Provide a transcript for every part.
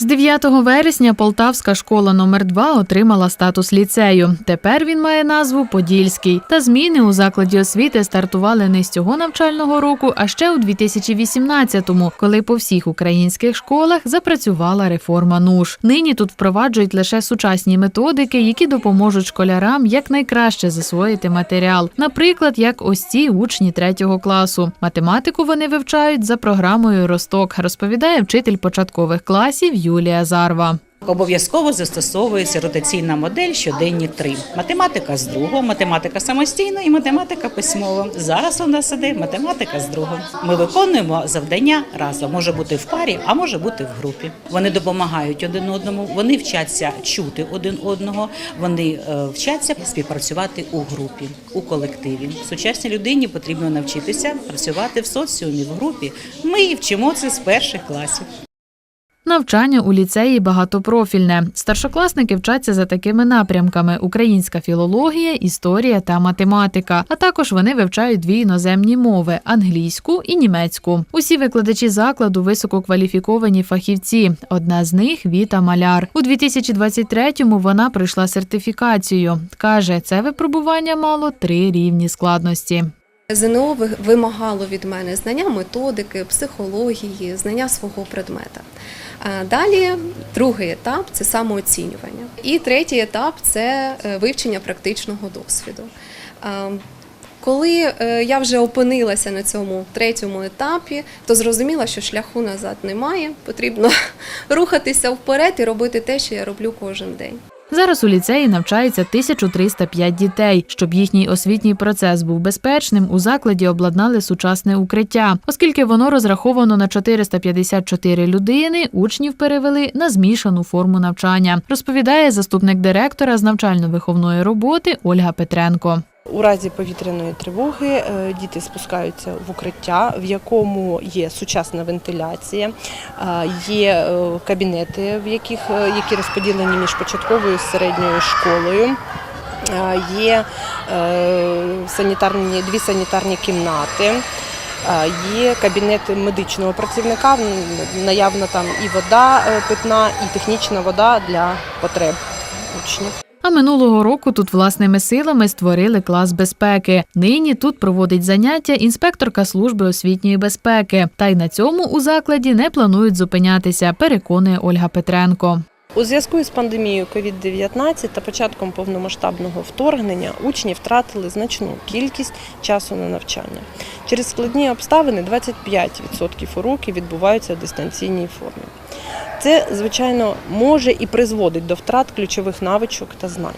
З 9 вересня Полтавська школа номер 2 отримала статус ліцею. Тепер він має назву Подільський. Та зміни у закладі освіти стартували не з цього навчального року, а ще у 2018-му, коли по всіх українських школах запрацювала реформа НУШ. Нині тут впроваджують лише сучасні методики, які допоможуть школярам якнайкраще засвоїти матеріал. Наприклад, як ось ці учні третього класу. Математику вони вивчають за програмою Росток, розповідає вчитель початкових класів Юлія Зарва. Обов'язково застосовується ротаційна модель щоденні три: математика з другого, математика самостійна і математика письмова. Зараз у нас іде математика з другого. Ми виконуємо завдання разом. Може бути в парі, а може бути в групі. Вони допомагають один одному. Вони вчаться чути один одного. Вони е, вчаться співпрацювати у групі, у колективі. Сучасній людині потрібно навчитися працювати в соціумі, в групі. Ми вчимо це з перших класів. Навчання у ліцеї багатопрофільне. Старшокласники вчаться за такими напрямками: українська філологія, історія та математика. А також вони вивчають дві іноземні мови англійську і німецьку. Усі викладачі закладу висококваліфіковані фахівці. Одна з них Віта Маляр. У 2023-му вона пройшла сертифікацію. Каже, це випробування мало три рівні складності. ЗНО вимагало від мене знання методики, психології, знання свого предмета. Далі другий етап це самооцінювання. І третій етап це е, вивчення практичного досвіду. Коли е, я вже опинилася на цьому третьому етапі, то зрозуміла, що шляху назад немає. Потрібно рухатися вперед і робити те, що я роблю кожен день. Зараз у ліцеї навчається 1305 дітей. Щоб їхній освітній процес був безпечним, у закладі обладнали сучасне укриття. Оскільки воно розраховано на 454 людини, учнів перевели на змішану форму навчання, розповідає заступник директора з навчально-виховної роботи Ольга Петренко. У разі повітряної тривоги е, діти спускаються в укриття, в якому є сучасна вентиляція, е, є е, кабінети, в яких які розподілені між початковою і середньою школою. Є санітарні дві санітарні кімнати. Є кабінет медичного працівника, наявна там і вода питна, і технічна вода для потреб учнів. А минулого року тут власними силами створили клас безпеки. Нині тут проводить заняття інспекторка служби освітньої безпеки. Та й на цьому у закладі не планують зупинятися, переконує Ольга Петренко. У зв'язку із пандемією COVID-19 та початком повномасштабного вторгнення учні втратили значну кількість часу на навчання. Через складні обставини 25% уроків відбуваються в дистанційній формі. Це, звичайно, може і призводить до втрат ключових навичок та знань,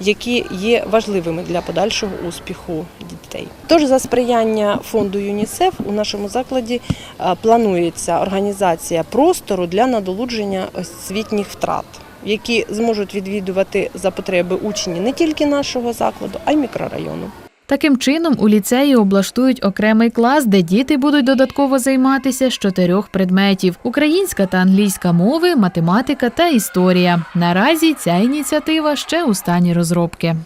які є важливими для подальшого успіху дітей. Тож за сприяння фонду ЮНІСЕФ у нашому закладі планується організація простору для надолудження освітніх втрат, які зможуть відвідувати за потреби учні не тільки нашого закладу, а й мікрорайону. Таким чином, у ліцеї облаштують окремий клас, де діти будуть додатково займатися з чотирьох предметів: українська та англійська мови, математика та історія. Наразі ця ініціатива ще у стані розробки.